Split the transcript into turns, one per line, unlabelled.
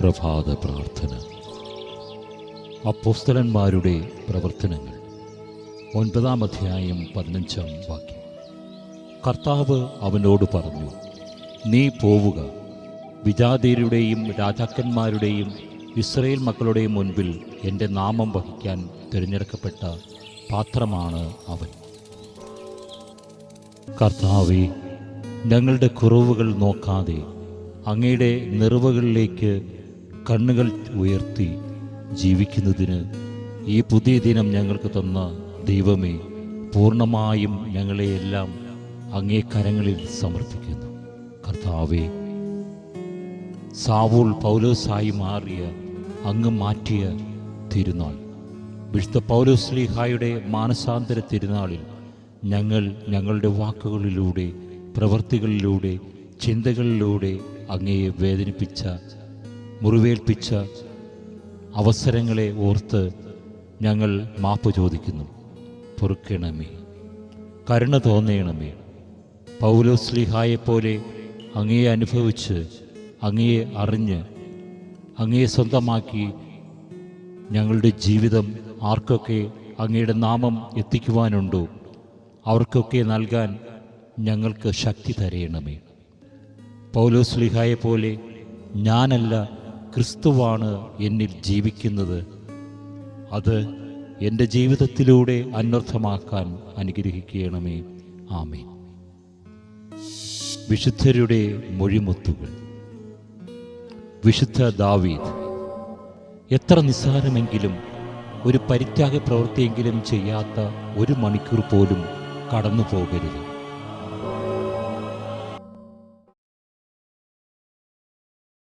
പ്രഭാത പ്രാർത്ഥന. അപ്പോസ്തലന്മാരുടെ പ്രവർത്തനങ്ങൾ. ഒൻപതാം അധ്യായം പതിനഞ്ചാം വാക്യം. കർത്താവ് അവനോട് പറഞ്ഞു നീ പോവുക. വിജാതീരുടെയും രാജാക്കന്മാരുടെയും ഇസ്രയേൽ മക്കളുടെയും മുൻപിൽ എന്റെ നാമം വഹിക്കാൻ തിരഞ്ഞെടുക്കപ്പെട്ട പാത്രമാണ് അവൻ. കർത്താവെ ഞങ്ങളുടെ കുറവുകൾ നോക്കാതെ അങ്ങയുടെ നിറവുകളിലേക്ക് കണ്ണുകൾ ഉയർത്തി ജീവിക്കുന്നതിന് ഈ പുതിയ ദിനം ഞങ്ങൾക്ക് തന്ന ദൈവമേ പൂർണമായും ഞങ്ങളെയെല്ലാം അങ്ങേ കരങ്ങളിൽ സമർപ്പിക്കുന്നു. കർത്താവേ സാവൂൾ പൗലോസായി മാറിയ അങ്ങ് മാറ്റിയ തിരുനാൾ. വിശുദ്ധ പൗലോസ്ലിഹായുടെ മാനസാന്തര തിരുനാളിൽ ഞങ്ങൾ ഞങ്ങളുടെ വാക്കുകളിലൂടെ പ്രവൃത്തികളിലൂടെ ചിന്തകളിലൂടെ അങ്ങയെ വേദനിപ്പിച്ച മുറിവേൽപ്പിച്ച അവസരങ്ങളെ ഓർത്ത് ഞങ്ങൾ മാപ്പ് ചോദിക്കുന്നു. പൊറുക്കണമേ. കരുണ തോന്നണമേ. പൗലോസ്ലിഹായെപ്പോലെ അങ്ങയെ അനുഭവിച്ച് അങ്ങയെ അറിഞ്ഞ് അങ്ങയെ സ്വന്തമാക്കി ഞങ്ങളുടെ ജീവിതം ആർക്കൊക്കെ അങ്ങയുടെ നാമം എത്തിക്കുവാനുണ്ടോ? അവർക്കൊക്കെ നൽകാൻ ഞങ്ങൾക്ക് ശക്തി തരയണമേ പൗലോ പോലെ ഞാനല്ല ക്രിസ്തുവാണ് എന്നിൽ ജീവിക്കുന്നത്. അത് എന്റെ ജീവിതത്തിലൂടെ അന്വർത്ഥമാക്കാൻ അനുഗ്രഹിക്കണമേ. ആമേ വിശുദ്ധരുടെ മൊഴിമുത്തുകൾ. വിശുദ്ധ ദാവീദ് എത്ര നിസ്സാരമെങ്കിലും ഒരു പരിത്യാഗ പ്രവൃത്തിയെങ്കിലും ചെയ്യാത്ത ഒരു മണിക്കൂർ പോലും കടന്നു പോകരുത്